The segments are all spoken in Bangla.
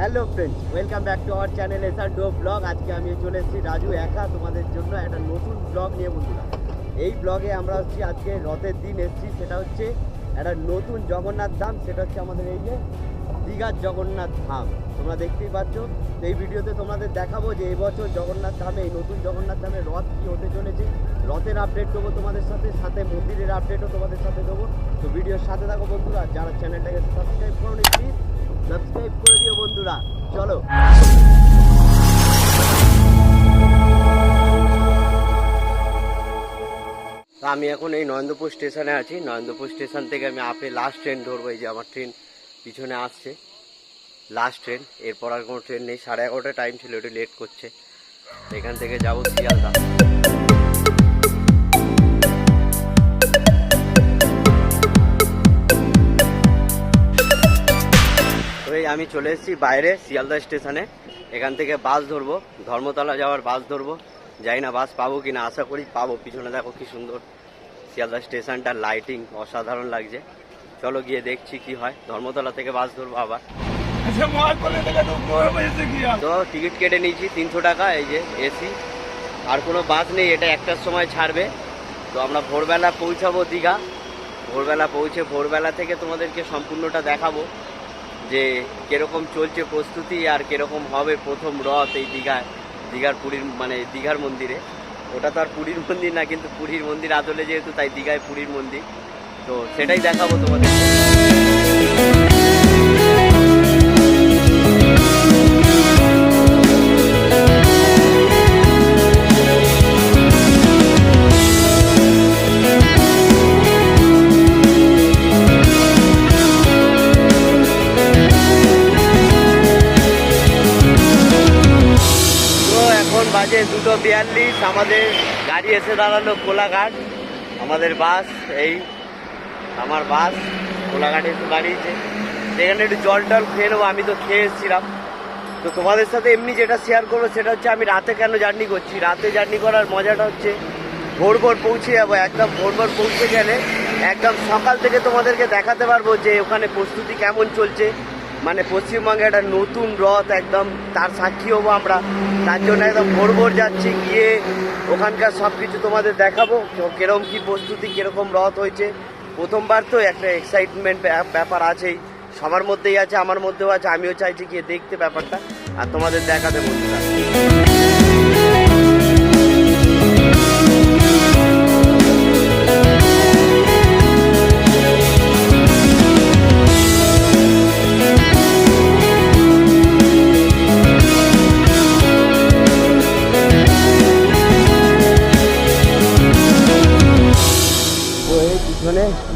Hello friends welcome back to our channel SR do vlog আজকে আমি চলে এসেছি রাজু একা তোমাদের জন্য একটা নতুন ব্লগ নিয়ে বন্ধুরা। এই ব্লগে আমরা হচ্ছি আজকে রথের দিন এসেছি, সেটা হচ্ছে একটা নতুন জগন্নাথ ধাম, সেটা হচ্ছে আমাদের এই যে দীঘার জগন্নাথ ধাম। তোমরা দেখতেই পাচ্ছ এই ভিডিওতে তোমাদের দেখাবো যে এবছর জগন্নাথ ধামে, এই নতুন জগন্নাথ ধামে রথ কী হতে চলেছে। রথের আপডেট দেবো তোমাদের সাথে সাথে মন্দিরের আপডেটও তোমাদের সাথে দেবো। তো ভিডিওর সাথে থাকো বন্ধুরা যারা চ্যানেলটাকে সাবস্ক্রাইব করো প্লিজ সাবস্ক্রাইব করে দিও বন্ধুরা। চলো। আমি এখন এই নরেন্দ্রপুর স্টেশনে আছি। নরেন্দ্রপুর স্টেশন থেকে আমি আপে লাস্ট ট্রেন ধরবো, এই যে আমার ট্রেন পিছনে আসছে। লাস্ট ট্রেন এরপর আর কোনো ট্রেন নেই। সাড়ে এগারোটা টাইম ছিল, একটু লেট করছে। এখান থেকে যাব শিয়ালদা। আমি চলে এসেছি বাইরে শিয়ালদা স্টেশনে। এখান থেকে বাস ধরবো ধর্মতলা যাওয়ার বাস ধরবো। যাই না বাস পাবো কি না আশা করি পাবো। পিছনে দেখো কি সুন্দর শিয়ালদা স্টেশনটা লাইটিং অসাধারণ লাগছে। চলো গিয়ে দেখছি কি হয়। ধর্মতলা থেকে বাস ধরবো আবার। তো টিকিট কেটে নিয়েছি তিনশো টাকা এই যে এসি। আর কোনো বাস নেই এটা একটার সময় ছাড়বে। তো আমরা ভোরবেলা পৌঁছাবো দীঘা। ভোরবেলা পৌঁছে ভোরবেলা থেকে তোমাদেরকে সম্পূর্ণটা দেখাবো। যে কীরকম চলছে প্রস্তুতি আর কীরকম হবে প্রথম রথ এই দীঘায় দীঘার পুরীর মানে দীঘার মন্দিরে। ওটা তো আর পুরীর মন্দির না, কিন্তু পুরীর মন্দির আদলে যেহেতু, তাই দীঘায় পুরীর মন্দির। তো সেটাই দেখাবো তোমাদের বাজে দুটো বিয়াল্লিশ, আমাদের গাড়ি এসে দাঁড়াল কোলাঘাট। আমাদের বাস, এই আমার বাস কোলাঘাটে একটু দাঁড়িয়েছে সেখানে একটু জল টল খেয়ে নেব, আমি তো খেয়ে এসেছিলাম। তো তোমাদের সাথে এমনি যেটা শেয়ার করব, সেটা হচ্ছে আমি রাতে কেন জার্নি করছি? রাতে জার্নি করার মজাটা হচ্ছে, ভোর ভোর পৌঁছে যাব, একদম ভোর ভোর পৌঁছে গেলে একদম সকাল থেকে তোমাদেরকে দেখাতে পারব যে ওখানে প্রস্তুতি কেমন চলছে। মানে পশ্চিমবঙ্গে একটা নতুন রথ একদম, তার সাক্ষী হব আমরা। তার জন্য একদম ভোর ভোর যাচ্ছি, গিয়ে ওখানকার সব কিছু তোমাদের দেখাবো। কীরকম কি প্রস্তুতি, কীরকম রথ হয়েছে। প্রথমবার তো একটা এক্সাইটমেন্ট ব্যাপার আছেই। সবার মধ্যেই আছে, আমার মধ্যেও আছে, আমিও চাইছি গিয়ে দেখতে ব্যাপারটা। আর তোমাদের দেখাতে বন্ধুরা।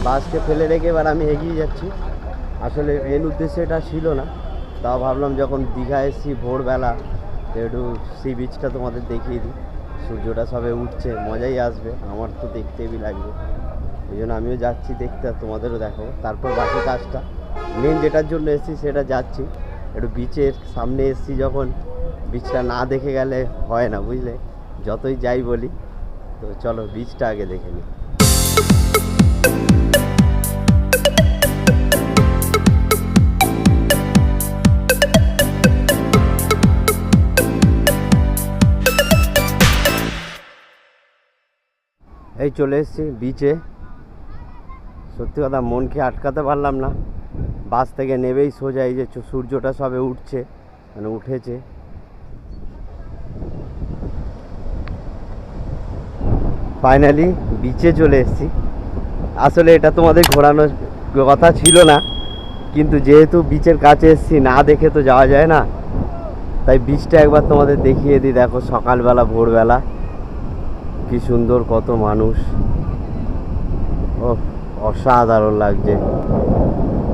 বাসকে ফেলে রেখে এবার আমি এগিয়ে যাচ্ছি। আসলে মেন উদ্দেশ্য এটা ছিল না। তাও ভাবলাম যখন দীঘা এসেছি ভোরবেলা একটু সি বিচটা তোমাদের দেখিয়ে দিই। সূর্যটা সবে উঠছে, মজাই আসবে। আমার তো দেখতেই লাগবে। ওই জন্য আমিও যাচ্ছি দেখতে, আর তোমাদেরও দেখো তারপর বাকি কাজটা। মেন যেটার জন্য এসেছি সেটা যাচ্ছি। একটু বিচের সামনে এসেছি যখন। বিচটা না দেখে গেলে হয় না, বুঝলে? যতই যাই বলি। তো চলো বিচটা আগে দেখে নিই। এই চলে এসেছি বিচে সত্যি কথা, মনকে আটকাতে পারলাম না। বাস থেকে নেবেই সোজা, এই যে সূর্যটা সবে উঠছে মানে উঠেছে। ফাইনালি বিচে চলে এসেছি। আসলে এটা তোমাদের ঘোরানোর কথা ছিল না, কিন্তু যেহেতু বিচের কাছে এসেছি, না দেখে তো যাওয়া যায় না। তাই বিচটা একবার তোমাদের দেখিয়ে দিই। দেখো, সকালবেলা, ভোরবেলা। কি সুন্দর, কত মানুষ। ও অসাধারণ লাগছে।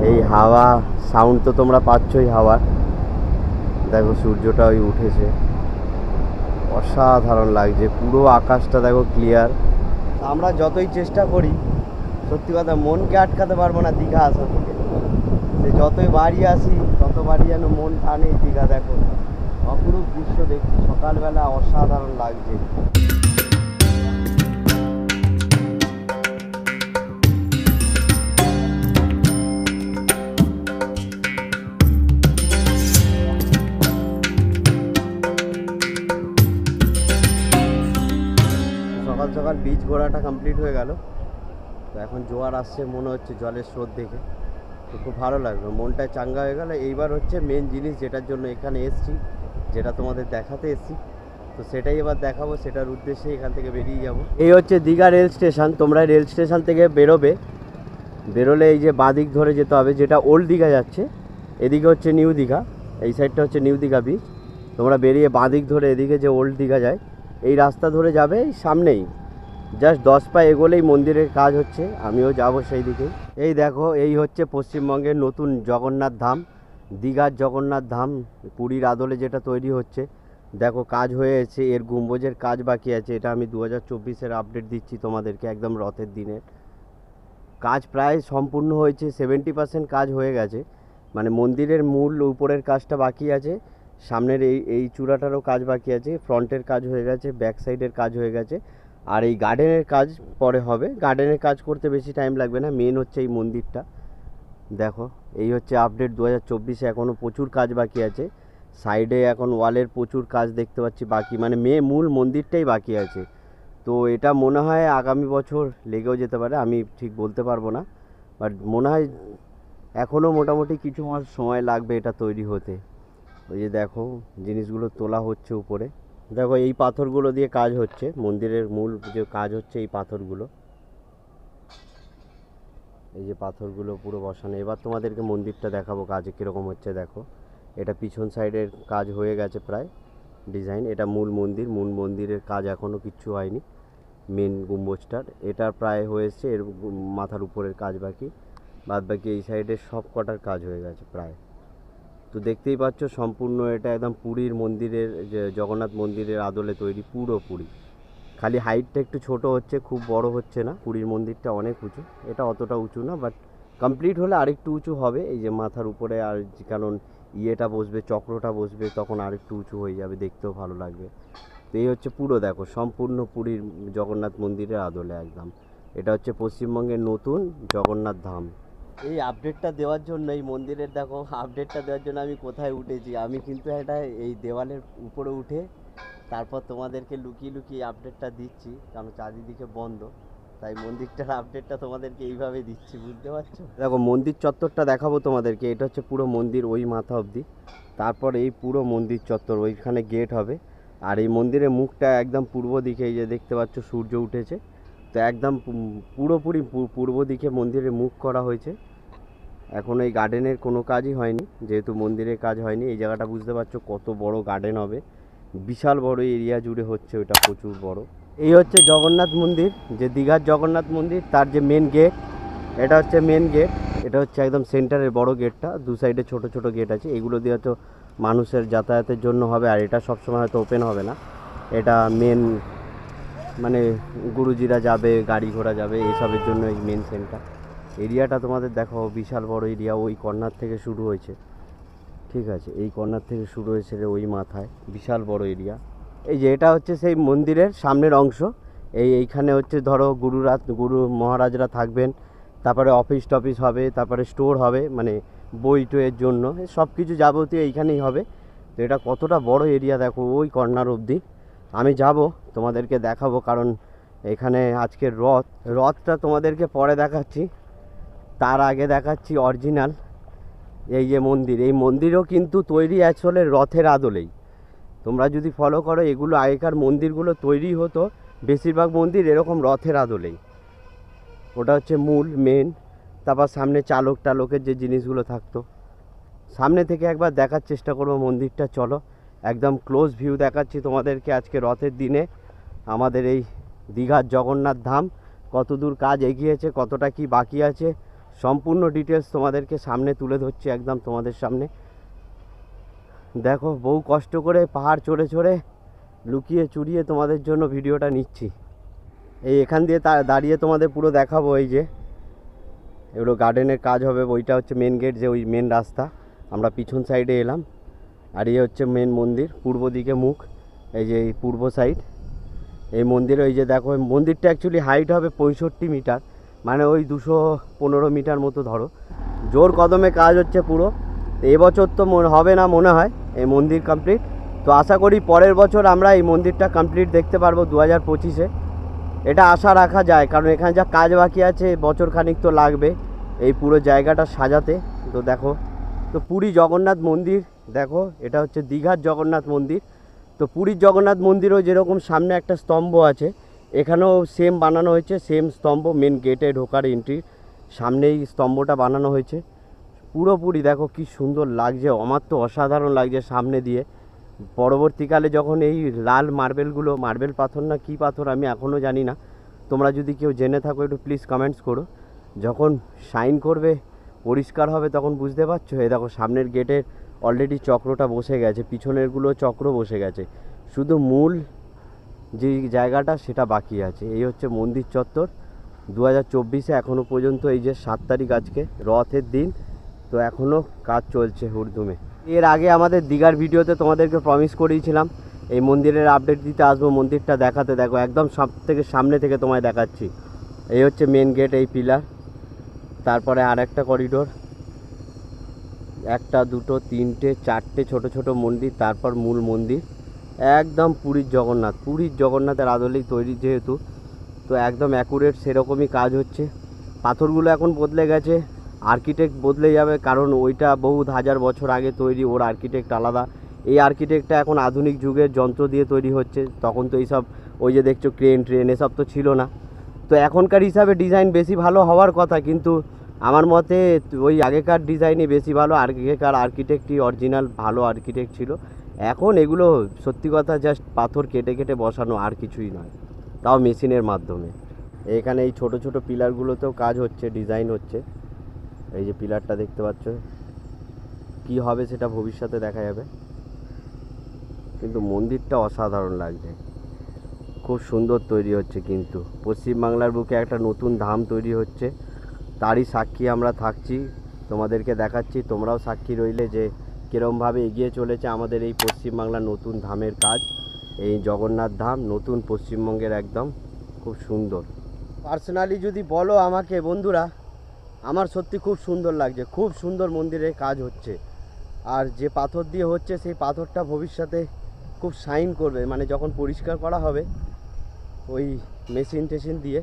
এই হাওয়া সাউন্ড তো তোমরা পাচ্ছই হাওয়ার দেখো, সূর্যটা ওই উঠেছে। অসাধারণ লাগছে, পুরো আকাশটা দেখো ক্লিয়ার আমরা যতই চেষ্টা করি, সত্যি কথা মনকে আটকাতে পারব না দীঘা আসা থেকে। সে যতই বাড়ি আসি ততবারই যেন মন টানে দীঘা, দেখো। অপরূপ দৃশ্য দেখছি, সকালবেলা অসাধারণ লাগছে। বীজ ঘোরাটা কমপ্লিট হয়ে গেল। তো এখন জোয়ার আসছে, মনে হচ্ছে জলের স্রোত দেখে। তো খুব ভালো লাগল, মনটা চাঙ্গা হয়ে গেল। এইবার হচ্ছে মেন জিনিস যেটার জন্য এখানে এসছি, যেটা তোমাদের দেখাতে এসছি। তো সেটাই এবার দেখাবো, সেটার উদ্দেশ্যে এখান থেকে বেরিয়ে যাব। এই হচ্ছে দীঘা রেল স্টেশন, তোমরা রেল স্টেশন থেকে বেরোবে। বেরোলে এই যে বাঁদিক ধরে যেতে হবে, যেটা ওল্ড দীঘা যাচ্ছে, এদিকে হচ্ছে নিউ দীঘা, এই সাইডটা হচ্ছে নিউ দীঘা বিচ তোমরা বেরিয়ে বাঁদিক ধরে এদিকে যে ওল্ড দীঘা যায়, এই রাস্তা ধরে যাবে সামনেই। জাস্ট দশ পা এগোলেই মন্দিরের কাজ হচ্ছে, আমিও যাব সেই দিকে। এই দেখো, এই হচ্ছে পশ্চিমবঙ্গের নতুন জগন্নাথ ধাম, দীঘার জগন্নাথ ধাম, পুরীর আদলে যেটা তৈরি হচ্ছে। দেখো, কাজ হয়ে এসেছে, এর গম্বুজের কাজ বাকি আছে, এটা আমি দু হাজার চব্বিশের আপডেট দিচ্ছি তোমাদেরকে একদম রথের দিনের কাজ প্রায় সম্পূর্ণ হয়েছে সেভেন্টি পার্সেন্ট কাজ হয়ে গেছে। মানে মন্দিরের মূল উপরের কাজটা বাকি আছে, সামনের এই এই চূড়াটারও কাজ বাকি আছে, ফ্রন্টের কাজ হয়ে গেছে ব্যাক সাইডের কাজ হয়ে গেছে। আর এই গার্ডেনের কাজ পরে হবে। গার্ডেনের কাজ করতে বেশি টাইম লাগবে না। মেন হচ্ছে এই মন্দিরটা। দেখো, এই হচ্ছে আপডেট দু হাজার চব্বিশে। এখনও প্রচুর কাজ বাকি আছে। সাইডে এখন ওয়ালের প্রচুর কাজ দেখতে পাচ্ছি বাকি। মানে মে মূল মন্দিরটাই বাকি আছে। তো এটা মনে হয় আগামী বছর লেগেও যেতে পারে। আমি ঠিক বলতে পারব না। বাট মনে হয় এখনও মোটামুটি কিছু মাস সময় লাগবে এটা তৈরি হতে। ওই যে দেখো, জিনিসগুলো তোলা হচ্ছে উপরে। দেখো, এই পাথরগুলো দিয়ে কাজ হচ্ছে। মন্দিরের মূল যে কাজ হচ্ছে এই পাথরগুলো। এই যে পাথরগুলো পুরো বসানো। এবার তোমাদেরকে মন্দিরটা দেখাবো, কাজে কীরকম হচ্ছে, দেখো। এটা পিছন সাইডের কাজ হয়ে গেছে প্রায়, ডিজাইন। এটা মূল মন্দির, মূল মন্দিরের কাজ এখনও কিচ্ছু হয়নি, মেন গম্বুজটার। এটা প্রায় হয়েছে এর মাথার উপরের কাজ বাকি। বাদ বাকি এই সাইডের সব কটার কাজ হয়ে গেছে প্রায়। তো দেখতেই পাচ্ছ সম্পূর্ণ এটা একদম পুরীর মন্দিরের, যে জগন্নাথ মন্দিরের আদলে তৈরি, পুরো পুরী। খালি হাইটটা একটু ছোট হচ্ছে, খুব বড় হচ্ছে না। পুরীর মন্দিরটা অনেক উঁচু। এটা অতটা উঁচু না বাট কমপ্লিট হলে আরেকটু উঁচু হবে। এই যে মাথার উপরে আর কারণ ইয়েটা বসবে, চক্রটা বসবে, তখন আরেকটু উঁচু হয়ে যাবে, দেখতেও ভালো লাগবে। তো এই হচ্ছে পুরো, দেখো, সম্পূর্ণ পুরীর জগন্নাথ মন্দিরের আদলে একদম। এটা হচ্ছে পশ্চিমবঙ্গের নতুন জগন্নাথ ধাম। এই আপডেটটা দেওয়ার জন্য, এই মন্দিরের দেখো আপডেটটা দেওয়ার জন্য আমি কোথায় উঠেছি? আমি কিন্তু এটা এই দেওয়ালের উপরে উঠে তারপর তোমাদেরকে লুকিয়ে লুকিয়ে আপডেটটা দিচ্ছি। কারণ চারিদিকে বন্ধ, তাই মন্দিরটার আপডেটটা তোমাদেরকে এইভাবে দিচ্ছি, বুঝতে পারছ? দেখো, মন্দির চত্বরটা দেখাবো তোমাদেরকে, এটা হচ্ছে পুরো মন্দির ওই মাথা অবধি। তারপর এই পুরো মন্দির চত্বর, ওইখানে গেট হবে। আর এই মন্দিরের মুখটা একদম পূর্ব দিকে, এই যে দেখতে পাচ্ছ, সূর্য উঠেছে। তো একদম পুরোপুরি পূর্ব দিকে মন্দিরের মুখ করা হয়েছে। এখন এই গার্ডেনের কোনো কাজই হয়নি, যেহেতু মন্দিরের কাজ হয়নি, এই জায়গাটা বুঝতে পারছ কত বড় গার্ডেন হবে। বিশাল বড় এরিয়া জুড়ে হচ্ছে ওটা প্রচুর বড়। এই হচ্ছে জগন্নাথ মন্দির, যে দীঘার জগন্নাথ মন্দির, তার যে মেন গেট এটা হচ্ছে মেন গেট এটা হচ্ছে একদম সেন্টারের বড় গেটটা দু সাইডে ছোট ছোট গেট আছে, এগুলো দিয়ে হয়তো মানুষের যাতায়াতের জন্য হবে, আর এটা সবসময় হয়তো ওপেন হবে না। এটা মেন মানে গুরুজিরা যাবে, গাড়ি ঘোড়া যাবে, এসবের জন্য এই মেন সেন্টার এরিয়াটা তোমাদের দেখো বিশাল বড় এরিয়া, ওই কর্নার থেকে শুরু হয়েছে। ঠিক আছে, এই কর্নার থেকে শুরু হয়েছে রে ওই মাথায়, বিশাল বড় এরিয়া। এই যে এটা হচ্ছে সেই মন্দিরের সামনের অংশ। এই এইখানে হচ্ছে ধরো গুরুরা গুরু মহারাজরা থাকবেন, তারপরে অফিস টফিস হবে, তারপরে স্টোর হবে মানে বই টইয়ের জন্য সব কিছু যাবতীয় এইখানেই হবে। তো এটা কতটা বড় এরিয়া দেখো, ওই কর্নার অবধি। আমি যাব, তোমাদেরকে দেখাবো, কারণ এখানে আজকের রথ, রথটা তোমাদেরকে পরে দেখাচ্ছি। তার আগে দেখাচ্ছি অরিজিনাল, এই যে মন্দির। এই মন্দিরও কিন্তু তৈরি আসলে রথের আদলেই। তোমরা যদি ফলো করো, এগুলো আগেকার মন্দিরগুলো তৈরি হতো, বেশিরভাগ মন্দির এরকম রথের আদলেই। ওটা হচ্ছে মূল মেন তারপর সামনে চালক টালকের যে জিনিসগুলো থাকতো। সামনে থেকে একবার দেখার চেষ্টা করব মন্দিরটা, চলো। একদম ক্লোজ ভিউ দেখাচ্ছি তোমাদেরকে আজকে রথের দিনে। আমাদের এই দীঘার জগন্নাথ ধাম কত দূর কাজ এগিয়েছে, কতটা কি বাকি আছে সম্পূর্ণ ডিটেলস তোমাদেরকে সামনে তুলে ধরছি একদম তোমাদের সামনে। দেখো বহু কষ্ট করে পাহাড় চড়ে চড়ে লুকিয়ে চুরিয়ে তোমাদের জন্য ভিডিওটা নিচ্ছি। এই এখান দিয়ে দাঁড়িয়ে তোমাদের পুরো দেখাবো এই যে। এগুলো গার্ডেনের কাজ হবে ওইটা হচ্ছে মেন গেট যে ওই মেন রাস্তা। আমরা পিছন সাইডে এলাম, আর এই হচ্ছে মেন মন্দির, পূর্ব দিকে মুখ, এই যে এই পূর্ব সাইড এই মন্দিরে ওই যে দেখো মন্দিরটা অ্যাকচুয়ালি হাইট হবে পঁয়ষট্টি মিটার মানে ওই দুশো পনেরো মিটার মতো ধরো। জোর কদমে কাজ হচ্ছে পুরো। এবছর তো হবে না মনে হয়, এই মন্দির কমপ্লিট তো আশা করি পরের বছর আমরা এই মন্দিরটা কমপ্লিট দেখতে পারব দু হাজার পঁচিশে। এটা আশা রাখা যায়, কারণ এখানে যা কাজ বাকি আছে বছর খানিক তো লাগবে এই পুরো জায়গাটা সাজাতে। তো দেখো, তো পুরী জগন্নাথ মন্দির, দেখো, এটা হচ্ছে দীঘার জগন্নাথ মন্দির। তো পুরীর জগন্নাথ মন্দিরও যেরকম সামনে একটা স্তম্ভ আছে এখানেও সেম বানানো হয়েছে সেম স্তম্ভ মেন গেটে ঢোকার এন্ট্রির সামনেই স্তম্ভটা বানানো হয়েছে। পুরোপুরি দেখো কি সুন্দর লাগছে আমার তো অসাধারণ লাগছে সামনে দিয়ে। পরবর্তীকালে যখন এই লাল মার্বেলগুলো, মার্বেল পাথর না কী পাথর আমি এখনও জানি না। তোমরা যদি কেউ জেনে থাকো, একটু প্লিজ কমেন্টস করো। যখন সাইন করবে, পরিষ্কার হবে, তখন বুঝতে পারছ? এই দেখো, সামনের গেটের অলরেডি চক্রটা বসে গেছে, পিছনেরগুলো চক্র বসে গেছে। শুধু মূল যে জায়গাটা সেটা বাকি আছে। এই হচ্ছে মন্দির চত্বর। দু হাজার চব্বিশে এখনও পর্যন্ত এই যে সাত তারিখ আজকে, রথের দিন, তো এখনও কাজ চলছে হুড়দুমে এর আগে আমাদের দীঘার ভিডিওতে তোমাদেরকে প্রমিস করিয়েছিলাম এই মন্দিরের আপডেট দিতে আসব, মন্দিরটা দেখাতে দেখো, একদম সব থেকে সামনে থেকে তোমায় দেখাচ্ছি। এই হচ্ছে মেন গেট এই পিলার তারপরে আর একটা করিডোর একটা, দুটো, তিনটে, চারটে ছোট ছোট মন্দির, তারপর মূল মন্দির। একদম পুরীর জগন্নাথ। পুরীর জগন্নাথের আদলেই তৈরি যেহেতু, তো একদম অ্যাকুরেট সেরকমই কাজ হচ্ছে। পাথরগুলো এখন বদলে গেছে আর্কিটেক্ট বদলে যাবে, কারণ ওইটা বহুত হাজার বছর আগে তৈরি, ওর আর্কিটেক্ট আলাদা। এই আর্কিটেক্টটা এখন আধুনিক যুগের যন্ত্র দিয়ে তৈরি হচ্ছে, তখন তো এইসব ওই যে দেখছ ক্রেন ট্রেন এসব তো ছিল না। তো এখনকার হিসাবে ডিজাইন বেশি ভালো হওয়ার কথা, কিন্তু আমার মতে ওই আগেকার ডিজাইনই বেশি ভালো আগেকার আর্কিটেক্টই অরিজিনাল ভালো আর্কিটেক্ট ছিল। এখন এগুলো সত্যি কথা জাস্ট পাথর কেটে কেটে বসানো আর কিছুই নয়। তাও মেশিনের মাধ্যমে। এখানে এই ছোট ছোট পিলারগুলোতেও কাজ হচ্ছে, ডিজাইন হচ্ছে। এই যে পিলারটা দেখতে পাচ্ছ, কি হবে সেটা ভবিষ্যতে দেখা যাবে। কিন্তু মন্দিরটা অসাধারণ লাগছে। খুব সুন্দর তৈরি হচ্ছে কিন্তু। পশ্চিমবাংলার বুকে একটা নতুন ধাম তৈরি হচ্ছে। তারই সাক্ষী আমরা থাকছি। তোমাদেরকে দেখাচ্ছি। তোমরাও সাক্ষী রইলে যে কীরমভাবে এগিয়ে চলেছে আমাদের এই পশ্চিমবাংলার নতুন ধামের কাজ। এই জগন্নাথ ধাম নতুন পশ্চিমবঙ্গের একদম খুব সুন্দর। পার্সোনালি যদি বলো আমাকে, বন্ধুরা, আমার সত্যি খুব সুন্দর লাগছে, খুব সুন্দর মন্দিরে কাজ হচ্ছে। আর যে পাথর দিয়ে হচ্ছে, সেই পাথরটা ভবিষ্যতে খুব শাইন করবে মানে যখন পরিষ্কার করা হবে, ওই মেশিন টেশিন দিয়ে,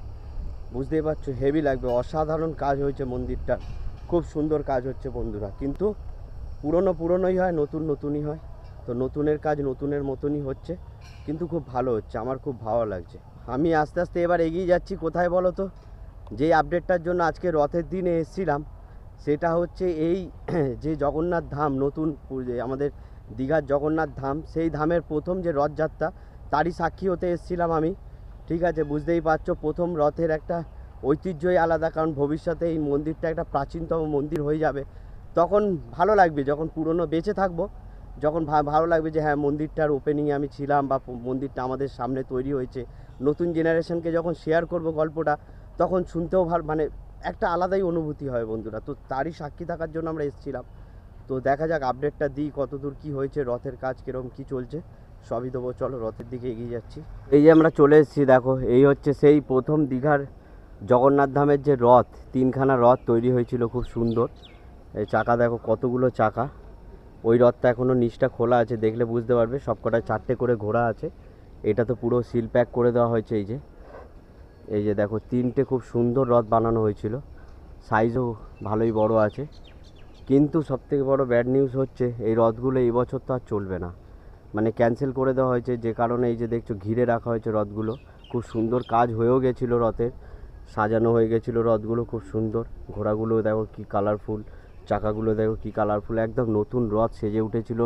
বুঝতেই পারছ হেভি লাগবে। অসাধারণ কাজ হয়েছে মন্দিরটা খুব সুন্দর কাজ হচ্ছে বন্ধুরা। কিন্তু পুরনো পুরনোই হয়, নতুন নতুনই হয়। তো নতুনের কাজ নতুনের মতনই হচ্ছে, কিন্তু খুব ভালো হচ্ছে, আমার খুব ভালো লাগছে। আমি আস্তে আস্তে এবার এগিয়ে যাচ্ছি, কোথায় বলো তো? যেই আপডেটটার জন্য আজকে রথের দিনে এসেছিলাম, সেটা হচ্ছে এই যে জগন্নাথ ধাম, নতুন যে আমাদের দীঘার জগন্নাথ ধাম, সেই ধামের প্রথম যে রথযাত্রা, তারই সাক্ষী হতে এসেছিলাম আমি। ঠিক আছে, বুঝতেই পারছ, প্রথম রথের একটা ঐতিহ্যই আলাদা, কারণ ভবিষ্যতে এই মন্দিরটা একটা প্রাচীনতম মন্দির হয়ে যাবে। তখন ভালো লাগবে যখন পুরনো বেঁচে থাকব, যখন ভালো লাগবে যে হ্যাঁ মন্দিরটার ওপেনিংয়ে আমি ছিলাম বা মন্দিরটা আমাদের সামনে তৈরি হয়েছে। নতুন জেনারেশনকে যখন শেয়ার করব গল্পটা, তখন শুনতেও ভালো মানে একটা আলাদাই অনুভূতি হয় বন্ধুরা। তো তারই সাক্ষী থাকার জন্য আমরা এসেছিলাম। তো দেখা যাক আপডেটটা দিই, কতদূর কি হয়েছে, রথের কাজ কীরকম, কি চলছে। সবই দেবো, চলো রথের দিকে এগিয়ে যাচ্ছি। এই যে আমরা চলে এসেছি, দেখো, এই হচ্ছে সেই প্রথম দীঘার জগন্নাথ ধামের যে রথ, তিনখানা রথ তৈরি হয়েছিল, খুব সুন্দর। এই চাকা দেখো কতগুলো চাকা। ওই রথটা এখনও নিচটা খোলা আছে, দেখলে বুঝতে পারবে, সবকটা চারটে করে ঘোড়া আছে। এটা তো পুরো সিল প্যাক করে দেওয়া হয়েছে এই যে। এই যে দেখো, তিনটে খুব সুন্দর রথ বানানো হয়েছিল। সাইজও ভালোই বড় আছে। কিন্তু সবথেকে বড় ব্যাড নিউজ হচ্ছে, এই রথগুলো এই বছর তো আর চলবে না। মানে ক্যান্সেল করে দেওয়া হয়েছে, যে কারণে এই যে দেখছ, ঘিরে রাখা হয়েছে রথগুলো। খুব সুন্দর কাজ হয়েও গেছিল রথের। সাজানো হয়ে গেছিল রথগুলো, খুব সুন্দর। ঘোড়াগুলো দেখো কি কালারফুল চাকাগুলো দেখো কি কালারফুল একদম নতুন রথ সেজে উঠেছিল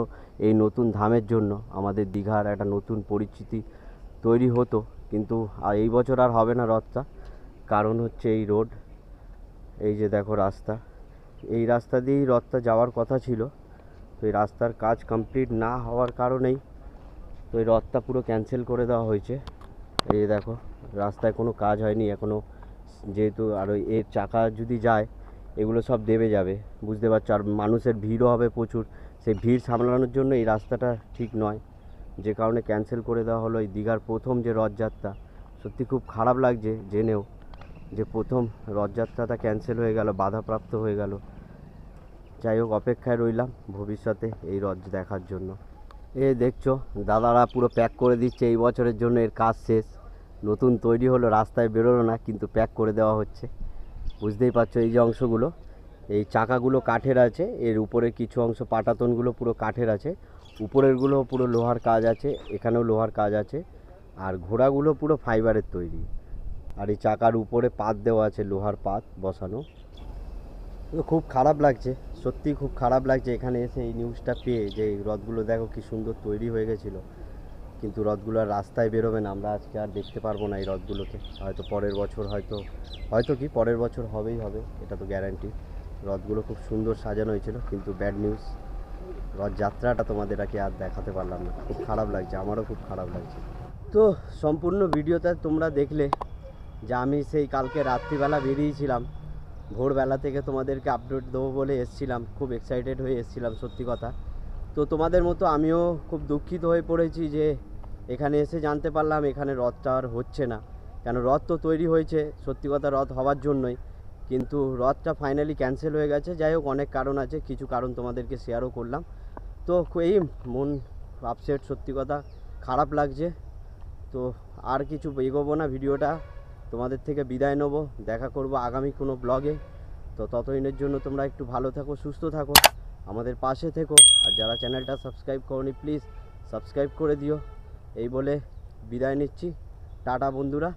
এই নতুন ধামের জন্য। আমাদের দীঘার একটা নতুন পরিচিতি তৈরি হতো, কিন্তু আর এই বছর আর হবে না রথটা। কারণ হচ্ছে এই রোড, এই যে দেখো রাস্তা। এই রাস্তা দিয়েই রথটা যাওয়ার কথা ছিল। তো এই রাস্তার কাজ কমপ্লিট না হওয়ার কারণেই তো এই রথটা পুরো ক্যান্সেল করে দেওয়া হয়েছে। এই দেখো, রাস্তায় কোনো কাজ হয়নি এখনও যেহেতু আর এর চাকা যদি যায় এগুলো সব দেবে যাবে। বুঝতে পারছ? আর মানুষের ভিড়ও হবে প্রচুর। সেই ভিড় সামলানোর জন্য এই রাস্তাটা ঠিক নয়। যে কারণে ক্যান্সেল করে দেওয়া হলো এই দীঘার প্রথম যে রথযাত্রা। সত্যি খুব খারাপ লাগছে জেনেও যে প্রথম রথযাত্রাটা ক্যান্সেল হয়ে গেল, বাধাপ্রাপ্ত হয়ে গেল। যাই হোক, অপেক্ষায় রইলাম ভবিষ্যতে এই রথ দেখার জন্য। এ দেখছ, দাদারা পুরো প্যাক করে দিচ্ছে এই বছরের জন্য, এর কাজ শেষ। নতুন তৈরি হলো, রাস্তায় বেরোলো না, কিন্তু প্যাক করে দেওয়া হচ্ছে। বুঝতেই পারছ এই যে অংশগুলো। এই চাকাগুলো কাঠের আছে, এর উপরে কিছু অংশ পাটাতনগুলো পুরো কাঠের আছে, উপরেরগুলো পুরো লোহার কাজ আছে, এখানেও লোহার কাজ আছে, আর ঘোড়াগুলো পুরো ফাইবারের তৈরি। আর এই চাকার উপরে পাত দেওয়া আছে, লোহার পাত বসানো। খুব খারাপ লাগছে সত্যি খুব খারাপ লাগছে এখানে এসে এই নিউজটা পেয়ে যে রথগুলো দেখো কি সুন্দর তৈরি হয়ে গেছিল। কিন্তু রথগুলো আর রাস্তায় বেরোবে না। আমরা আজকে আর দেখতে পারব না এই রথগুলোকে। হয়তো পরের বছর হয়তো হয়তো কি পরের বছর হবেই হবে, এটা তো গ্যারান্টি রথগুলো খুব সুন্দর সাজানো হয়েছিল, কিন্তু ব্যাড নিউজ রথযাত্রাটা তোমাদের আর আর দেখাতে পারলাম না। খুব খারাপ লাগছে, আমারও খুব খারাপ লাগছে। তো সম্পূর্ণ ভিডিওটা তোমরা দেখলে যে আমি সেই কালকে রাত্রিবেলা বেরিয়েছিলাম। ভোরবেলা থেকে তোমাদেরকে আপডেট দেবো বলে এসছিলাম, খুব এক্সাইটেড হয়ে এসছিলাম সত্যি কথা। তো তোমাদের মতো আমিও খুব দুঃখিত হয়ে পড়েছি যে এখানে এসে জানতে পারলাম এখানে রথটা আর হচ্ছে না। কেন রথ তো তৈরি হয়েছে, সত্যি কথা রথ হওয়ার জন্যই। কিন্তু রথটা ফাইনালি ক্যান্সেল হয়ে গেছে, যাই হোক অনেক কারণ আছে, কিছু কারণ তোমাদেরকে শেয়ারও করলাম। তো এই মন আপসেট সত্যি কথা খারাপ লাগছে। তো আর কিছু এগোবো না ভিডিওটা, তোমাদের থেকে বিদায় নেব, দেখা করব আগামী কোনো ব্লগে তো ততদিনের জন্য তোমরা একটু ভালো থাকো, সুস্থ থাকো, আমাদের পাশে থেকো। আর যারা চ্যানেলটা সাবস্ক্রাইব করনি প্লিজ সাবস্ক্রাইব করে দিও। এই বলে বিদায় নিচ্ছি। টাটা বন্ধুরা।